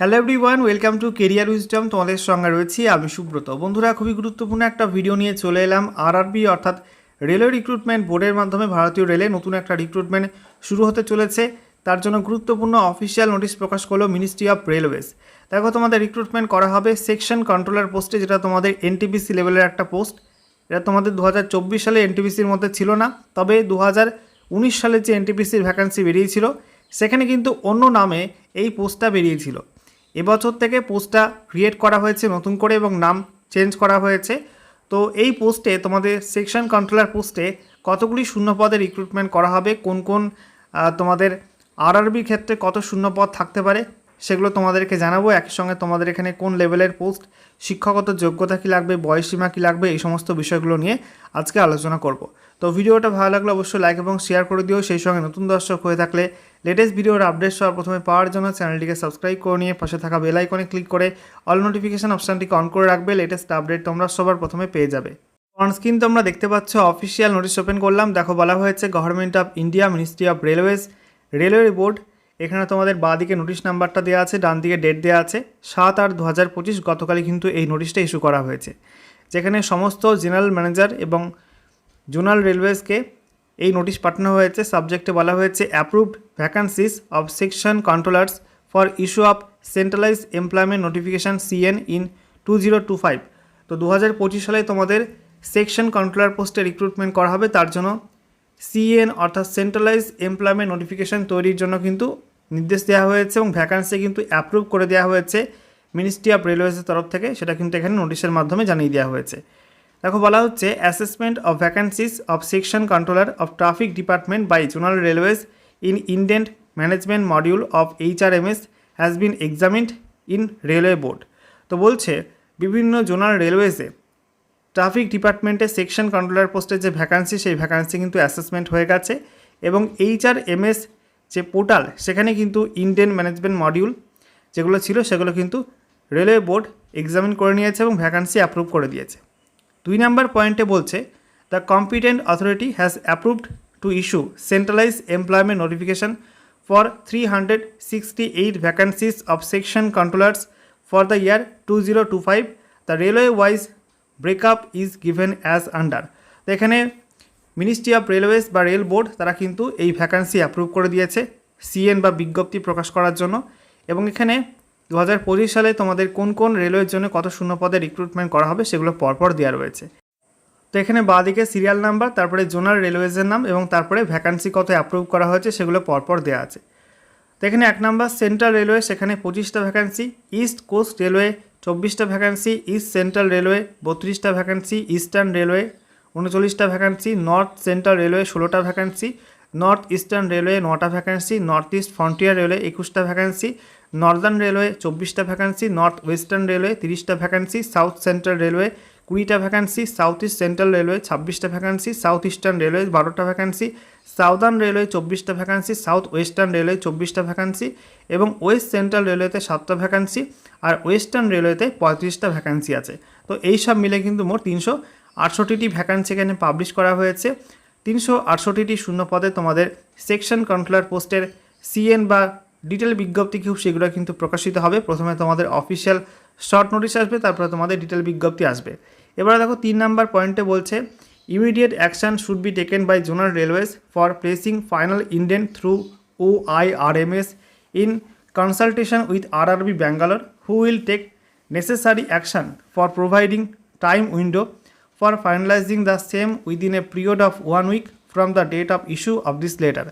Hello everyone welcome to career wisdom তোমাদের সঙ্গে রয়েছি আমি সুব্রত। বন্ধুরা, খুবই গুরুত্বপূর্ণ একটা ভিডিও নিয়ে চলে এলাম। আরআরবি অর্থাৎ রেলওয়ে রিক্রুটমেন্ট বোর্ডের মাধ্যমে ভারতীয় রেলে নতুন একটা রিক্রুটমেন্ট শুরু হতে চলেছে। তার জন্য গুরুত্বপূর্ণ অফিসিয়াল নোটিশ প্রকাশ করল মিনিস্ট্রি অফ রেলওয়েজ দেখো, তোমাদের রিক্রুটমেন্ট করা হবে সেকশন কন্ট্রোলার পোস্টে যেটা তোমাদের এনটিপিসি লেভেলের একটা পোস্ট এটা তোমাদের দু হাজার চব্বিশ সালে এনটিপিসির মধ্যে ছিল না, তবে দু সালে যে এনটিপিসির ভ্যাকান্সি বেরিয়েছিল, সেখানে কিন্তু অন্য নামে এই পোস্টটা বেরিয়েছিল। এবছর থেকে পোস্টটা ক্রিয়েট করা হয়েছে নতুন করে এবং নাম চেঞ্জ করা হয়েছে। তো এই পোস্টে, তোমাদের সেকশন কন্ট্রোলার পোস্টে কতগুলি শূন্যপদে রিক্রুটমেন্ট করা হবে, কোন কোন তোমাদের আরআরবির ক্ষেত্রে কত শূন্যপদ থাকতে পারে সেগুলো তোমাদেরকে জানাব, একই সঙ্গে তোমাদের এখানে কোন লেভেলের পোস্ট, শিক্ষাগত যোগ্যতা কী লাগবে বয়সীমা কী লাগবে, এই সমস্ত বিষয়গুলো নিয়ে আজকে আলোচনা করব। তো ভিডিওটা ভালো লাগলে অবশ্যই লাইক এবং শেয়ার করে দিও, সেই সঙ্গে নতুন দর্শক হয়ে থাকলে লেটেস্ট ভিডিওর আপডেট সবার প্রথমে পাওয়ার জন্য চ্যানেলটিকে সাবস্ক্রাইব করে নিয়ে পাশে থাকা বেল আইকনে ক্লিক করে অল নোটিফিকেশন অপশানটিকে অন করে রাখবে লেটেস্ট আপডেট তোমরা সবার প্রথমে পেয়ে যাবে। অন স্ক্রিন তোমরা দেখতে পাচ্ছ অফিসিয়াল নোটিশ ওপেন করলাম, দেখো বলা হয়েছে government of India ministry of railways railway board এখানে তোমাদের বাঁ দিকে নোটিশ নাম্বারটা দেওয়া আছে, ডান দিকে ডেট দেওয়া আছে। সাত আট দু হাজার পঁচিশ গতকালই কিন্তু এই নোটিশটা ইস্যু করা হয়েছে। যেখানে সমস্ত জেনারেল ম্যানেজার এবং জোনাল রেলওয়েজকে এই নোটিশ পাঠানো হয়েছে। সাবজেক্টে বলা হয়েছে approved vacancies of section controllers for issue of centralise employment notification CN in two zero two five তো দু হাজার পঁচিশ সালে তোমাদের সেকশন কন্ট্রোলার পোস্টে রিক্রুটমেন্ট করা হবে। তার জন্য সিএন অর্থাৎ সেন্ট্রালাইজ এমপ্লয়মেন্ট নোটিফিকেশান তৈরির জন্য কিন্তু নির্দেশ দেওয়া হয়েছে এবং ভ্যাকান্সি কিন্তু অ্যাপ্রুভ করে দেওয়া হয়েছে মিনিস্ট্রি অফ রেলওয়েজের তরফ থেকে। সেটা কিন্তু এখানে নোটিশের মাধ্যমে জানিয়ে দেওয়া হয়েছে। দেখো, বলা হচ্ছে assessment of vacancies of section controller of traffic department by zonal railways in indent management module of HRMS has been examined in railway board তো বলছে, বিভিন্ন জোনাল রেলওয়েজে ট্রাফিক ডিপার্টমেন্টের সেকশন কন্ট্রোলার পোস্টের যে ভ্যাকান্সি সেই ভ্যাকান্সি কিন্তু অ্যাসেসমেন্ট হয়ে গেছে এবং এইচআর এমএস যে পোর্টাল, সেখানে কিন্তু ইন্ডিয়ান ম্যানেজমেন্ট মডিউল যেগুলো ছিল, সেগুলো কিন্তু রেলওয়ে বোর্ড এক্সামিন করে নিয়েছে এবং ভ্যাকান্সি অ্যাপ্রুভ করে দিয়েছে। দুই নাম্বার পয়েন্টে বলছে, the competent authority has approved to issue centralise employment notification for three hundred sixty eight vacancies of section controllers for the year two zero two five. The railway wise breakup is given as under. এখানে ministry of railways বা rail board তারা কিন্তু এই vacancy approve করে দিয়েছে CN বা বিজ্ঞপ্তি প্রকাশ করার জন্য। এবং এখানে দু হাজার পঁচিশ সালে তোমাদের কোন কোন রেলওয়ের জন্য কত শূন্য পদে রিক্রুটমেন্ট করা হবে সেগুলো পরপর দেওয়া রয়েছে। তো এখানে বাঁদিকে সিরিয়াল নাম্বার তারপরে জোনাল রেলওয়েজের নাম এবং তারপরে ভ্যাকান্সি কত অ্যাপ্রুভ করা হয়েছে সেগুলো পরপর দেওয়া আছে। তো এখানে এক নাম্বার সেন্ট্রাল রেলওয়ে সেখানে পঁচিশটা ভ্যাকান্সি ইস্ট কোস্ট রেলওয়ে চব্বিশটা ভ্যাকান্সি ইস্ট সেন্ট্রাল রেলওয়ে বত্রিশটা ভ্যাকান্সি ইস্টার্ন রেলওয়ে উনচল্লিশটা ভ্যাকান্সি নর্থ সেন্ট্রাল রেলওয়ে ষোলোটা ভ্যাকান্সি নর্থ ইস্টার্ন রেলওয়ে নটা vacancy north east frontier railway একুশটা ভ্যাকান্সি নর্দার্ন রেলওয়ে চব্বিশটা ভ্যাকান্সি নর্থ ওয়েস্টার্ন রেলওয়ে তিরিশটা vacancy south central railway কুড়িটা vacancy south east central railway ছাব্বিশটা vacancy south eastern railway বারোটা vacancy southern railway চব্বিশটা vacancy south western railway চব্বিশটা vacancy এবং West central রেলওয়েতে সাতটা ভ্যাকান্সি আর ওয়েস্টার্ন রেলওয়েতে পঁয়ত্রিশটা ভ্যাকান্সি আছে। তো এই সব মিলে কিন্তু মোট তিনশো আটষট্টিটি ভ্যাকান্সি এখানে পাবলিশ করা হয়েছে। তিনশো আটষট্টিটি শূন্য পদে তোমাদের সেকশন কন্ট্রোলার পোস্টের সিএন বা ডিটেল বিজ্ঞপ্তি খুব শীঘ্র কিন্তু প্রকাশিত হবে। প্রথমে তোমাদের অফিসিয়াল শর্ট নোটিশ আসবে, তারপরে তোমাদের ডিটেল বিজ্ঞপ্তি আসবে। এবারে দেখো, তিন নাম্বার পয়েন্টে বলছে immediate action should be taken by zonal railways for placing final indent through O I R M S in consultation with R R B Bangalore who will take necessary action for providing time window for finalizing the same within a period of one week from the date of issue of this letter.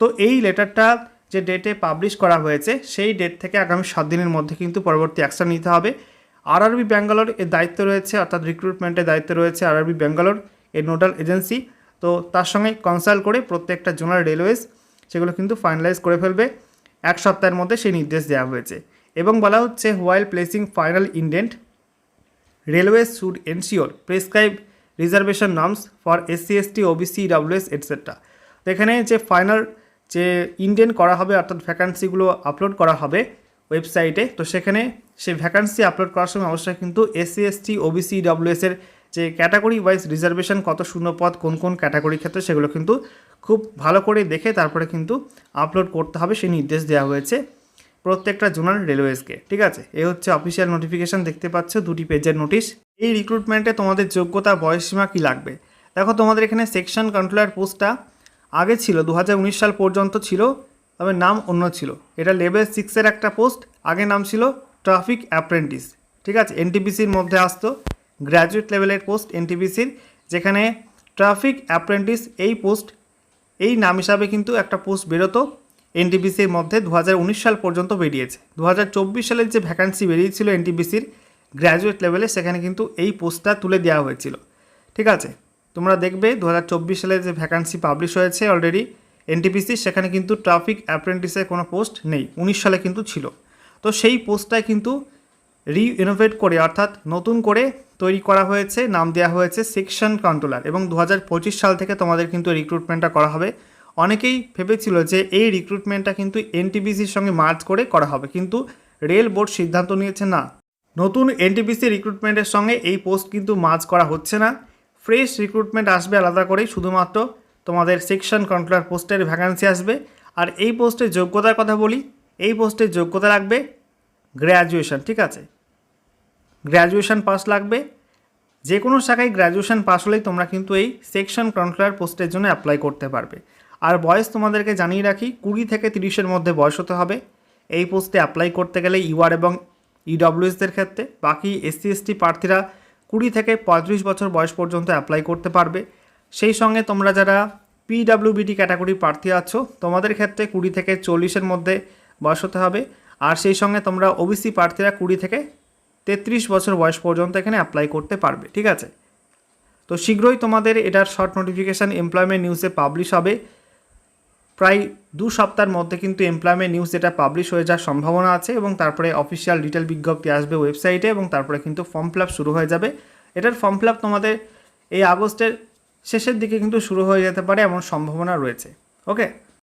তো এই লেটারটা যে ডেটে publish করা হয়েছে, সেই date থেকে আগামী সাত দিনের মধ্যে কিন্তু পরবর্তী অ্যাকশন নিতে হবে। আরআরবি ব্যাঙ্গালোর এর দায়িত্ব রয়েছে, অর্থাৎ রিক্রুটমেন্টের দায়িত্ব রয়েছে আরআরবি ব্যাঙ্গালোর এর নোডাল এজেন্সি তো তার সঙ্গে কনসাল্ট করে প্রত্যেকটা জোনাল রেলওয়েজ সেগুলো কিন্তু ফাইনালাইজ করে ফেলবে। এক সপ্তাহের মধ্যে সেই নির্দেশ দেওয়া হয়েছে। এবং বলা হচ্ছে while placing final indent railways should ensure prescribe reservation norms for SC, ST, OBC, WS etcetera তো এখানে যে ফাইনাল যে ইন্ডেন করা হবে, অর্থাৎ ভ্যাকান্সিগুলো আপলোড করা হবে ওয়েবসাইটে তো সেখানে সেই ভ্যাকান্সি আপলোড করার সময় অবশ্যই কিন্তু এসসি, এসটি, ওবিসি ডাব্লিউএসের যে ক্যাটাগরি ওয়াইজ রিজার্ভেশন কত শূন্য পদ, কোন কোন ক্যাটাগরির ক্ষেত্রে সেগুলো কিন্তু খুব ভালো করে দেখে তারপরে কিন্তু আপলোড করতে হবে, সেই নির্দেশ দেওয়া হয়েছে। প্রত্যেকটা জোনাল রেলওয়েজকে, ঠিক আছে? এ হচ্ছে অফিসিয়াল নোটিফিকেশান দেখতে পাচ্ছ, দুটি পেজের নোটিশ এই রিক্রুটমেন্টে তোমাদের যোগ্যতা, বয়সসীমা কী লাগবে? দেখো, তোমাদের এখানে সেকশন কন্ট্রোলার পোস্টটা আগে ছিল দু হাজার উনিশ সাল পর্যন্ত ছিল, তবে নাম অন্য ছিল। এটা লেভেল সিক্সের একটা পোস্ট আগে নাম ছিল ট্রাফিক অ্যাপ্রেন্টিস ঠিক আছে? এনটিপিসির মধ্যে আসতো গ্র্যাজুয়েট লেভেলের পোস্ট এনটিপিসির যেখানে ট্রাফিক অ্যাপ্রেন্টিস এই পোস্ট এই নাম হিসাবে কিন্তু একটা পোস্ট বেরোতো। এনটিপিসির মধ্যে দু হাজার উনিশ সাল পর্যন্ত বেরিয়েছে। দু হাজার চব্বিশ সালের যে ভ্যাকান্সি বেরিয়েছিল এনটিপিসির গ্র্যাজুয়েট লেভেলে সেখানে কিন্তু এই পোস্টটা তুলে দেওয়া হয়েছিল। ঠিক আছে? তোমরা দেখবে দু হাজার চব্বিশ সালে যে ভ্যাকান্সি পাবলিশ হয়েছে অলরেডি এনটিপিসি, সেখানে কিন্তু ট্রাফিক অ্যাপ্রেন্টিসের কোনো পোস্ট নেই। উনিশ সালে কিন্তু ছিল। তো সেই পোস্টটায় কিন্তু রিইনোভেট করে, অর্থাৎ নতুন করে তৈরি করা হয়েছে, নাম দেওয়া হয়েছে সেকশন কন্ট্রোলার এবং দু হাজার পঁচিশ সাল থেকে তোমাদের কিন্তু রিক্রুটমেন্টটা করা হবে। অনেকেই ভেবেছিল যে এই রিক্রুটমেন্টটা কিন্তু এনটিপিসির সঙ্গে মার্চ করে করা হবে, কিন্তু রেল বোর্ড সিদ্ধান্ত নিয়েছে না। নতুন এনটিপিসি রিক্রুটমেন্টের সঙ্গে এই পোস্ট কিন্তু মার্চ করা হচ্ছে না। ফ্রেশ রিক্রুটমেন্ট আসবে আলাদা করেই, শুধুমাত্র তোমাদের সেকশন কন্ট্রোলার পোস্টের ভ্যাকান্সি আসবে। আর এই পোস্টের যোগ্যতার কথা বলি, এই পোস্টের যোগ্যতা লাগবে গ্র্যাজুয়েশন ঠিক আছে? গ্র্যাজুয়েশন পাস লাগবে। যে কোনো শাখায় গ্র্যাজুয়েশন পাস হলেই তোমরা কিন্তু এই সেকশন কন্ট্রোলার পোস্টের জন্য অ্যাপ্লাই করতে পারবে। আর বয়স তোমাদেরকে জানিয়ে রাখি, কুড়ি থেকে তিরিশের মধ্যে বয়স হতে হবে। এই পোস্টে অ্যাপ্লাই করতে গেলে ইউআর এবং ইডব্লিউএসদের ক্ষেত্রে বাকি এসসি এসটি প্রার্থীরা কুড়ি থেকে পঁয়ত্রিশ বছর বয়স পর্যন্ত অ্যাপ্লাই করতে পারবে। সেই সঙ্গে তোমরা যারা পিডাব্লিউবিটি ক্যাটাগরি প্রার্থী আছো, তোমাদের ক্ষেত্রে কুড়ি থেকে চল্লিশের মধ্যে বয়স হতে হবে। আর সেই সঙ্গে তোমরা ওবিসি প্রার্থীরা কুড়ি থেকে তেত্রিশ বছর বয়স পর্যন্ত এখানে অ্যাপ্লাই করতে পারবে, ঠিক আছে? তো শীঘ্রই তোমাদের এটার শর্ট নোটিফিকেশান এমপ্লয়মেন্ট নিউজে পাবলিশ হবে। প্রায় দু সপ্তাহের মধ্যে কিন্তু এমপ্লয়মেন্ট নিউজ যেটা পাবলিশ হয়ে যাওয়ার সম্ভাবনা আছে এবং তারপরে অফিসিয়াল ডিটেল বিজ্ঞপ্তি আসবে ওয়েবসাইটে এবং তারপরে কিন্তু ফর্ম ফিল শুরু হয়ে যাবে। এটার ফর্ম ফিল তোমাদের এই আগস্টের শেষের দিকে কিন্তু শুরু হয়ে যেতে পারে এমন সম্ভাবনা রয়েছে। ওকে